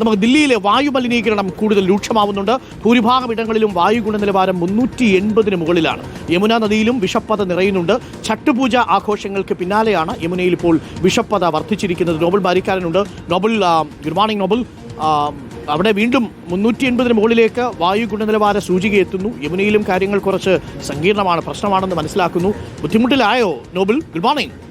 നമുക്ക് ദില്ലിയിലെ വായു മലിനീകരണം കൂടുതൽ രൂക്ഷമാവുന്നുണ്ട്. ഭൂരിഭാഗം ഇടങ്ങളിലും വായു ഗുണനിലവാരം മുന്നൂറ്റി എൺപതിന് മുകളിലാണ്. യമുന നദിയിലും വിഷപ്പത നിറയുന്നുണ്ട്. ഛട്ടുപൂജ ആഘോഷങ്ങൾക്ക് പിന്നാലെയാണ് യമുനയിൽ ഇപ്പോൾ വിഷപ്പത വർദ്ധിച്ചിരിക്കുന്നത്. Nobel ബാരിക്കാരനുണ്ട്. Nobel good morning Nobel. അവിടെ വീണ്ടും മുന്നൂറ്റി എൺപതിന് മുകളിലേക്ക് വായു ഗുണനിലവാര സൂചിക എത്തുന്നു. യമുനയിലും കാര്യങ്ങൾ കുറച്ച് സങ്കീർണമാണ് പ്രശ്നമാണെന്ന് മനസ്സിലാക്കുന്നു. ബുദ്ധിമുട്ടിലായോ Nobel? Good morning.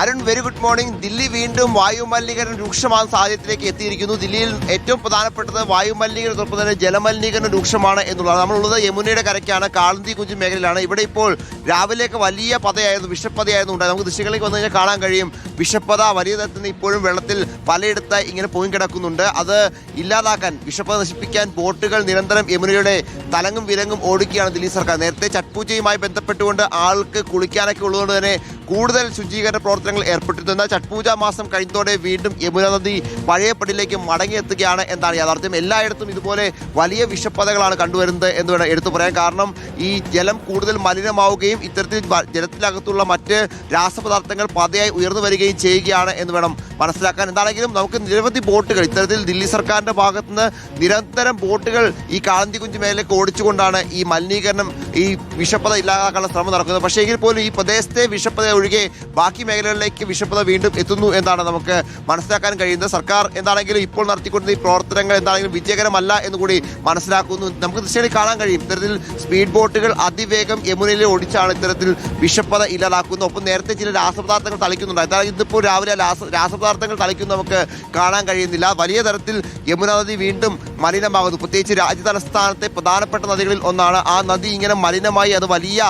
Arun very good morning Delhi വീണ്ടും വായു മലിനീകരണം രൂക്ഷമാകുന്ന സാഹചര്യത്തിലേക്ക് എത്തിയിരിക്കുന്നു. ദില്ലിയിൽ ഏറ്റവും പ്രധാനപ്പെട്ടത് വായു മലിനീകരണത്തോടൊപ്പം തന്നെ ജലമലിനീകരണം രൂക്ഷമാണ് എന്നുള്ളതാണ്. നമ്മളുള്ളത് യമുനയുടെ കരയ്ക്കാണ്. കാളന്തി കുഞ്ചു മേഖലയിലാണ്. ഇവിടെ ഇപ്പോൾ രാവിലെയൊക്കെ വലിയ പതയായിരുന്നു വിഷപ്പതയായിരുന്നു ഉണ്ടായത്. നമുക്ക് ദൃശ്യങ്ങളിലേക്ക് വന്നു കഴിഞ്ഞാൽ കാണാൻ കഴിയും. വിഷപ്പത വലിയ തരത്തിൽ ഇപ്പോഴും വെള്ളത്തിൽ പലയിടത്ത് ഇങ്ങനെ പോയി കിടക്കുന്നുണ്ട്. അത് ഇല്ലാതാക്കാൻ വിഷപ്പത നശിപ്പിക്കാൻ ബോട്ടുകൾ നിരന്തരം യമുനയുടെ തലങ്ങും വിലങ്ങും ഓടിക്കുകയാണ് ദില്ലി സർക്കാർ. നേരത്തെ ചട്പൂജയുമായി ബന്ധപ്പെട്ടുകൊണ്ട് ആൾക്ക് കുളിക്കാനൊക്കെ ഉള്ളതുകൊണ്ട് തന്നെ കൂടുതൽ ശുചീകരണ പ്രവർത്തനങ്ങൾ ഏർപ്പെട്ടിരുന്നു എന്നാൽ ചട്പൂജ മാസം കഴിഞ്ഞതോടെ വീണ്ടും യമുന നദി പഴയ പടിയിലേക്ക് മടങ്ങിയെത്തുകയാണ് എന്നാണ് യാഥാർത്ഥ്യം. എല്ലായിടത്തും ഇതുപോലെ വലിയ വിഷപ്പതകളാണ് കണ്ടുവരുന്നത് എന്ന് വേണം എടുത്തു പറയാൻ. കാരണം ഈ ജലം കൂടുതൽ മലിനമാവുകയും ഇത്തരത്തിൽ ജലത്തിനകത്തുള്ള മറ്റ് രാസപദാർത്ഥങ്ങൾ പതയായി ഉയർന്നു വരികയും ചെയ്യുകയാണ് എന്ന് വേണം മനസ്സിലാക്കാൻ എന്താണെങ്കിലും നമുക്ക് നിരവധി ബോട്ടുകൾ ഇത്തരത്തിൽ ദില്ലി സർക്കാരിന്റെ ഭാഗത്തു നിന്ന് നിരന്തരം ബോട്ടുകൾ ഈ കാളന്തി കുഞ്ചു മേലേക്ക് ഓടിച്ചുകൊണ്ടാണ് ഈ മലിനീകരണം ഈ വിഷപ്പത ഇല്ലാതാക്കാനുള്ള ശ്രമം നടക്കുന്നത്. പക്ഷേ എങ്കിൽ പോലും ഈ പ്രദേശത്തെ വിഷപ്പത ഒഴികെ ബാക്കി മേഖലകളിലേക്ക് വിഷപ്പത വീണ്ടും എത്തുന്നു എന്നാണ് നമുക്ക് മനസ്സിലാക്കാൻ കഴിയുന്നത്. സർക്കാർ എന്താണെങ്കിലും ഇപ്പോൾ നടത്തിക്കൊണ്ടിരുന്ന ഈ പ്രവർത്തനങ്ങൾ എന്താണെങ്കിലും വിജയകരമല്ല എന്ന് കൂടി മനസ്സിലാക്കുന്നു. നമുക്ക് തീർച്ചയായും കാണാൻ കഴിയും. ഇത്തരത്തിൽ സ്പീഡ് ബോട്ടുകൾ അതിവേഗം യമുനയിൽ ഓടിച്ചാണ് ഇത്തരത്തിൽ വിഷപ്പത ഇല്ലാതാക്കുന്നത്. ഒപ്പം നേരത്തെ ചില രാസപദാർത്ഥങ്ങൾ തളിക്കുന്നുണ്ട്. അതായത് ഇതിപ്പോൾ രാവിലെ രാസ രാസപദാർത്ഥങ്ങൾ തളിക്കും നമുക്ക് കാണാൻ കഴിയുന്നില്ല. വലിയ തരത്തിൽ യമുന നദി വീണ്ടും മലിനമാകുന്നു. പ്രത്യേകിച്ച് രാജ്യ തലസ്ഥാനത്തെ പ്രധാനപ്പെട്ട നദികളിൽ ഒന്നാണ്. ആ നദി ഇങ്ങനെ മലിനമായി അത് വലിയ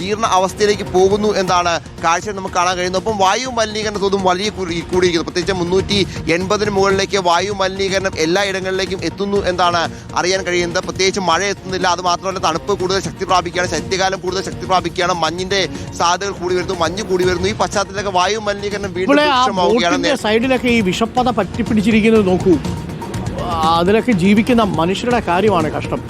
ജീർണ അവസ്ഥയിലേക്ക് പോകുന്നു എന്നാണ് കാഴ്ച നമുക്ക് കാണാൻ കഴിയുന്നത്. ഒപ്പം വായു മലിനീകരണ തോതും വലിയ കൂടിയിരിക്കുന്നു. പ്രത്യേകിച്ച് മുന്നൂറ്റി എൺപതിന് മുകളിലേക്ക് വായു മലിനീകരണം എല്ലാ ഇടങ്ങളിലേക്കും എത്തുന്നു എന്നാണ് അറിയാൻ കഴിയുന്നത്. പ്രത്യേകിച്ച് മഴ എത്തുന്നില്ല. അത് മാത്രമല്ല തണുപ്പ് കൂടുതൽ ശക്തി പ്രാപിക്കുകയാണ്. ശൈത്യകാലം കൂടുതൽ ശക്തി പ്രാപിക്കുകയാണ്. മഞ്ഞിന്റെ സാധ്യതകൾ കൂടി വരുന്നു. മഞ്ഞ് കൂടി വരുന്നു. ഈ പശ്ചാത്തലത്തിലൊക്കെ വായു മലിനീകരണം വീണ്ടും സൈഡിലൊക്കെ ഈ വിഷപ്പത പറ്റിപ്പിടിച്ചിരിക്കുന്നത് നോക്കൂ. അതിലൊക്കെ ജീവിക്കുന്ന മനുഷ്യരുടെ കാര്യമാണ് കഷ്ടം.